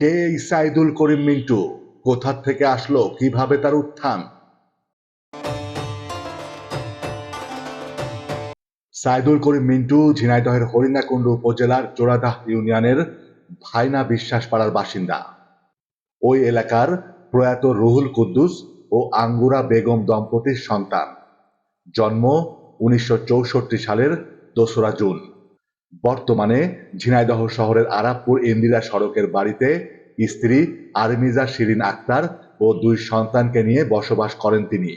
কে এই সাইদুল করিম মিন্টু, কোথা থেকে আসলো? কীভাবে তার উত্থান? সাইদুল করিম মিন্টু, ঝিনাইদহের হরিণাকুণ্ড উপজেলার জোড়াদাহ ইউনিয়নের ভাইনা বিশ্বাস পাড়ার বাসিন্দা। ওই এলাকার প্রয়াত রুহুল কুদ্দুস ও আঙ্গুরা বেগম দম্পতির সন্তান। জন্ম উনিশশো চৌষট্টি সালের দোসরা জুন। বর্তমানে ঝিনাইদহ শহরের আরাবপুর ইন্দিরা সড়কের বাড়িতে স্ত্রী আরমিজা শিরিন আক্তার ও দুই সন্তানকে নিয়ে বসবাস করেন তিনি।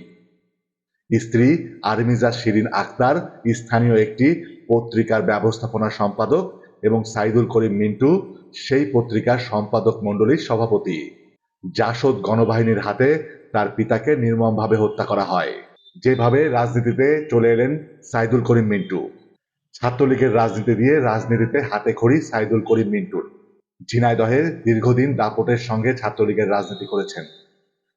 স্ত্রী আরমিজা শিরিন আক্তার স্থানীয় একটি পত্রিকার ব্যবস্থাপনা সম্পাদক এবং সাইদুল করিম মিন্টু সেই পত্রিকার সম্পাদক মণ্ডলীর সভাপতি। জাসদ গণবাহিনীর হাতে তার পিতাকে নির্মমভাবে হত্যা করা হয়। যেভাবে রাজনীতিতে চলে এলেন সাইদুল করিম মিন্টু। ছাত্রলীগের রাজনীতি দিয়ে রাজনীতিতে হাতে খড়ি সাইদুল করিম মিন্টুর। ঝিনাইদহের দীর্ঘদিন দাপটের সঙ্গে ছাত্রলীগের রাজনীতি করেছেন।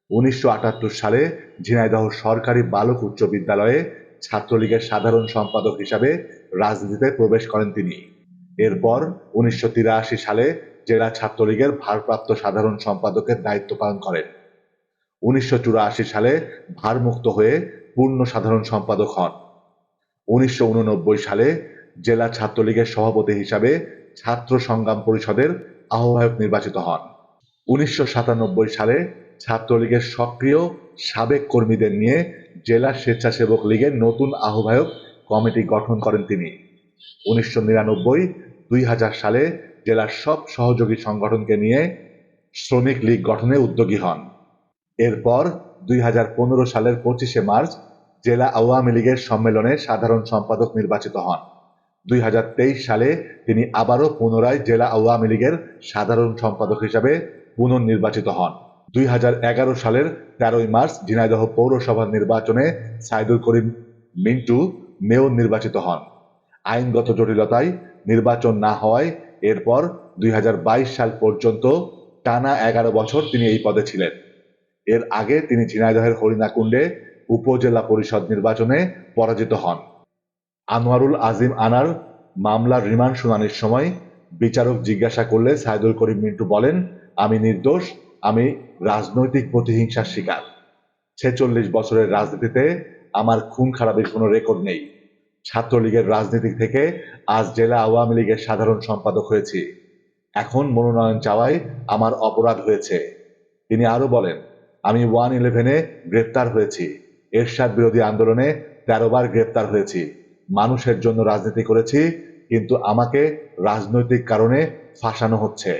উনিশশো আটাত্তর সালে ঝিনাইদহ সরকারি বালক উচ্চ বিদ্যালয়ে ছাত্রলীগের সাধারণ সম্পাদক হিসাবে রাজনীতিতে প্রবেশ করেন তিনি। এরপর উনিশশো তিরাশি সালে জেলা ছাত্রলীগের ভারপ্রাপ্ত সাধারণ সম্পাদকের দায়িত্ব পালন করেন। উনিশশো চুরাশি সালে ভারমুক্ত হয়ে পূর্ণ সাধারণ সম্পাদক হন। উনিশশো উননব্বই সালে জেলা ছাত্রলীগের সভাপতি হিসাবে ছাত্র সংগ্রাম পরিষদের আহ্বায়ক নির্বাচিত হন। উনিশশো সাতানব্বই সালে ছাত্রলীগের সক্রিয় সাবেক কর্মীদের নিয়ে জেলা স্বেচ্ছাসেবক লীগের নতুন আহ্বায়ক কমিটি গঠন করেন তিনি। উনিশশো নিরানব্বই দুই হাজার সালে জেলার সব সহযোগী সংগঠনকে নিয়ে শ্রমিক লীগ গঠনে উদ্যোগী হন। এরপর দুই হাজার পনেরো সালের পঁচিশে মার্চ জেলা আওয়ামী লীগের সম্মেলনে সাধারণ সম্পাদক নির্বাচিত হন। দুই হাজার তেইশ সালে তিনি আবারও পুনরায় জেলা আওয়ামী লীগের সাধারণ সম্পাদক হিসাবে পুনর্নির্বাচিত হন। দুই হাজার এগারো সালের তেরোই মার্চ ঝিনাইদহ পৌরসভা নির্বাচনে সাইদুল করিম মিন্টু মেয়র নির্বাচিত হন। আইনগত জটিলতায় নির্বাচন না হওয়ায় এরপর দুই হাজার বাইশ সাল পর্যন্ত টানা এগারো বছর তিনি এই পদে ছিলেন। এর আগে তিনি ঝিনাইদহের হরিণাকুণ্ডে উপজেলা পরিষদ নির্বাচনে পরাজিত হন। আনোয়ারুল আজিম আনার মামলার রিমান্ড শুনানির সময় বিচারক জিজ্ঞাসা করলে সাইদুল করিম মিন্টু বলেন, আমি নির্দোষ, আমি রাজনৈতিক প্রতিহিংসার শিকার। ছেচল্লিশ বছরের রাজনীতিতে আমার খুন খারাপের কোনো রেকর্ড নেই। ছাত্রলীগের রাজনীতি থেকে আজ জেলা আওয়ামী লীগের সাধারণ সম্পাদক হয়েছি। এখন মনোনয়ন চাওয়ায় আমার অপরাধ হয়েছে। তিনি আরও বলেন, আমি ওয়ান ইলেভেনে গ্রেপ্তার হয়েছি। এরশাদ বিরোধী আন্দোলনে তেরো বার গ্রেপ্তার হয়েছি। মানুষের জন্য রাজনীতি করেছি কিন্তু আমাকে রাজনৈতিক কারণে ফাঁসানো হচ্ছে।